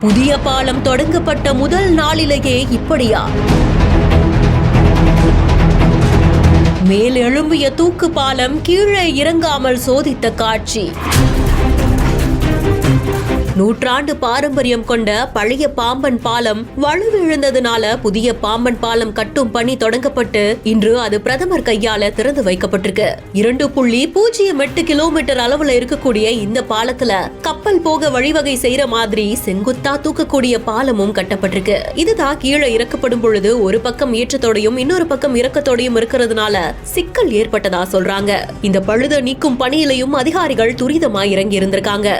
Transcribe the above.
புதிய பாலம் தொடங்கப்பட்ட முதல் நாளிலேயே இப்படியா? மேல் எழும்பிய தூக்கு பாலம் கீழே இறங்காமல் சோதித்த காட்சி. நூற்றாண்டு பாரம்பரியம் கொண்ட பழைய பாம்பன் பாலம் வலுவிழந்ததுனால புதிய பாம்பன் பாலம் கட்டும் பணி தொடங்கப்பட்டு இன்று அது பிரதமர் கையால திறந்து வைக்கப்பட்டிருக்கு. இரண்டு புள்ளி பூஜ்ஜியம் எட்டு கிலோமீட்டர் அளவுல இருக்கக்கூடிய இந்த பாலத்துல கப்பல் போக வழிவகை செய்யற மாதிரி செங்குத்தா தூக்கக்கூடிய பாலமும் கட்டப்பட்டிருக்கு. இதுதான் கீழே இறக்கப்படும் பொழுது ஒரு பக்கம் ஏற்றத்தோடையும் இன்னொரு பக்கம் இறக்கத்தோடையும் இருக்கிறதுனால சிக்கல் ஏற்பட்டதா சொல்றாங்க. இந்த பழுத நீக்கும் பணியிலையும் அதிகாரிகள் துரிதமா இறங்கி இருந்திருக்காங்க.